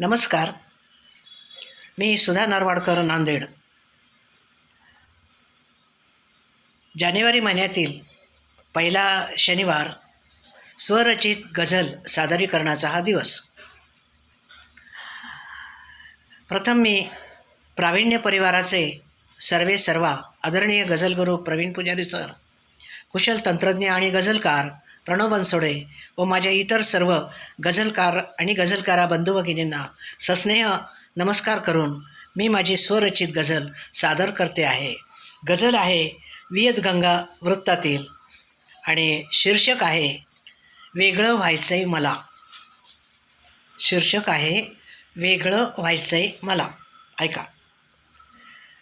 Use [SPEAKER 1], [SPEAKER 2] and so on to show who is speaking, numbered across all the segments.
[SPEAKER 1] नमस्कार. मी सुधा नरवाडकर नांदेड. जानेवारी महिन्यातील पहिला शनिवार स्वरचित गझल सादरीकरणाचा हा दिवस. प्रथम मी प्रावीण्य परिवाराचे सर्वे सर्वा आदरणीय गझलगुरू प्रवीण पुजारी सर कुशल तंत्रज्ञ आणि गझलकार प्रणव बनसोडे व माझ्या इतर सर्व गझलकार आणि गझलकारा बंधू भगिनींना सस्नेह नमस्कार करून मी माझी स्वरचित गझल सादर करते आहे. गझल आहे वियतगंगा वृत्तातील आणि शीर्षक आहे वेगळं व्हायचंय मला. शीर्षक आहे वेगळं व्हायचंय मला. ऐका.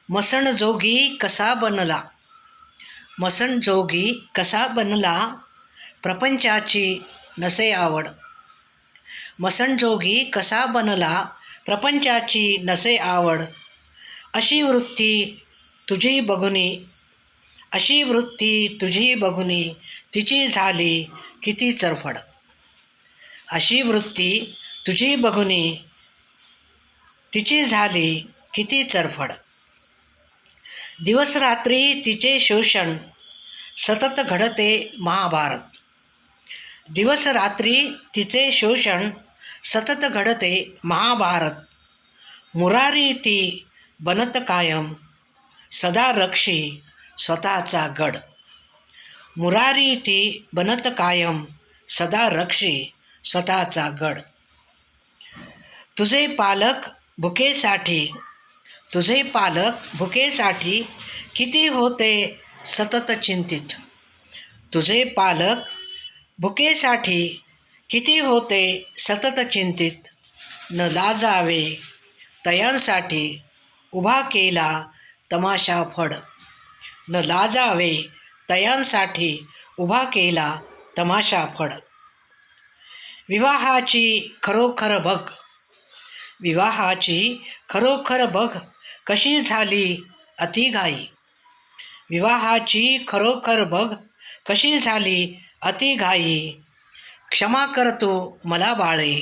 [SPEAKER 1] मसण जोगी कसा बनला? मसण जोगी कसा बनला? प्रपंचाची नसे आवड. मसणजोगी कसा बनला प्रपंचाची नसे आवड. अशी वृत्ती तुझी बघुनी अशी वृत्ती तुझी बघुनी तिची झाली किती चरफड. अशी वृत्ती तुझी बघुनी तिची झाली किती चरफड. दिवसरात्री तिचे शोषण सतत घडते महाभारत. दिवसरात्री तिचे शोषण सतत घडते महाभारत. मुरारी ती बनत कायम सदा रक्षी स्वतःचा गड. मुरारी ती बनत कायम सदा रक्षी स्वतःचा गड. तुझे पालक भुकेसाठी तुझे पालक भुकेसाठी किती होते सतत चिंतित. तुझे पालक भुकेसाठी किती होते सतत चिंतित? न लाजावे. तयांसाठी उभा केला तमाशा फड. न लाजावे. तयांसाठी उभा केला तमाशा फड. विवाहाची खरोखर बघ. विवाहाची खरोखर बघ कशी झाली अतिघाई? विवाहाची खरोखर बघ कशी झाली अतिघाई क्षमा करतो मला बाळे.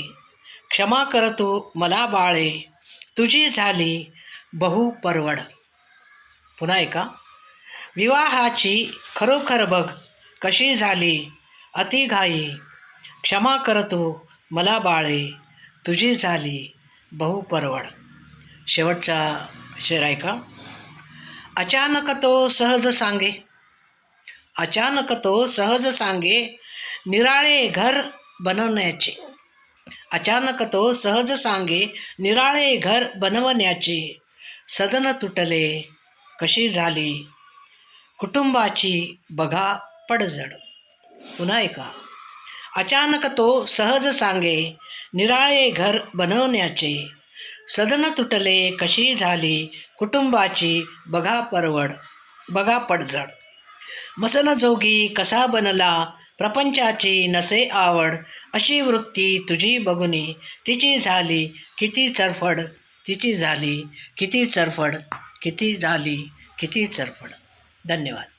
[SPEAKER 1] क्षमा करतो मला बाळे. तुझी झाली बहु परवड. पुन्हा एका विवाहाची खरोखर बघ कशी झाली. अतिघाई क्षमा करतो मला बाळे. तुझी झाली बहु परवड. शेवटचा शेर ऐका. अचानक तो सहज सांगे. अचानक तो सहज सांगे निराळे घर बनवण्याचे. अचानक तो सहज सांगे निराळे घर बनवण्याचे. सदन तुटले कशी झाली? कुटुंबाची बघा पडझड. पुन्हा ऐका. अचानक तो सहज सांगे निराळे घर बनवण्याचे. सदन तुटले कशी झाली? कुटुंबाची बघा परवड बघा पडझड. मसनजोगी कसा बनला? प्रपंचाची नसे आवड. अशी वृत्ती तुझी बघुनी तिची झाली किती चरफड. तिची झाली किती चरफड. किती झाली किती चरफड. धन्यवाद.